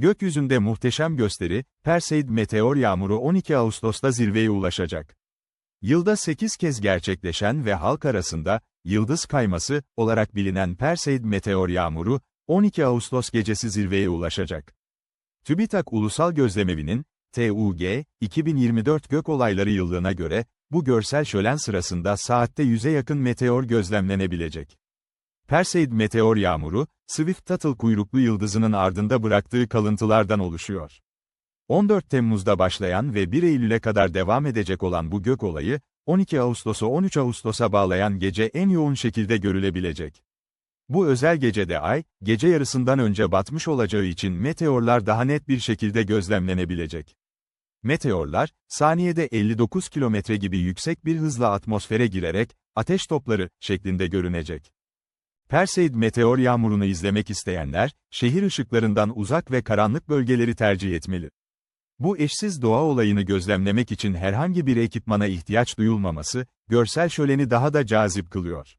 Gökyüzünde muhteşem gösteri, Perseid meteor yağmuru 12 Ağustos'ta zirveye ulaşacak. Yılda 8 kez gerçekleşen ve halk arasında, yıldız kayması, olarak bilinen Perseid meteor yağmuru, 12 Ağustos gecesi zirveye ulaşacak. TÜBİTAK Ulusal Gözlemevi'nin, TUG, 2024 gök olayları yıllığına göre, bu görsel şölen sırasında saatte 100'e yakın meteor gözlemlenebilecek. Perseid meteor yağmuru, Swift-Tuttle kuyruklu yıldızının ardında bıraktığı kalıntılardan oluşuyor. 14 Temmuz'da başlayan ve 1 Eylül'e kadar devam edecek olan bu gök olayı, 12 Ağustos'u 13 Ağustos'a bağlayan gece en yoğun şekilde görülebilecek. Bu özel gecede ay, gece yarısından önce batmış olacağı için meteorlar daha net bir şekilde gözlemlenebilecek. Meteorlar, saniyede 59 kilometre gibi yüksek bir hızla atmosfere girerek, ateş topları, şeklinde görünecek. Perseid meteor yağmurunu izlemek isteyenler, şehir ışıklarından uzak ve karanlık bölgeleri tercih etmeli. Bu eşsiz doğa olayını gözlemlemek için herhangi bir ekipmana ihtiyaç duyulmaması, görsel şöleni daha da cazip kılıyor.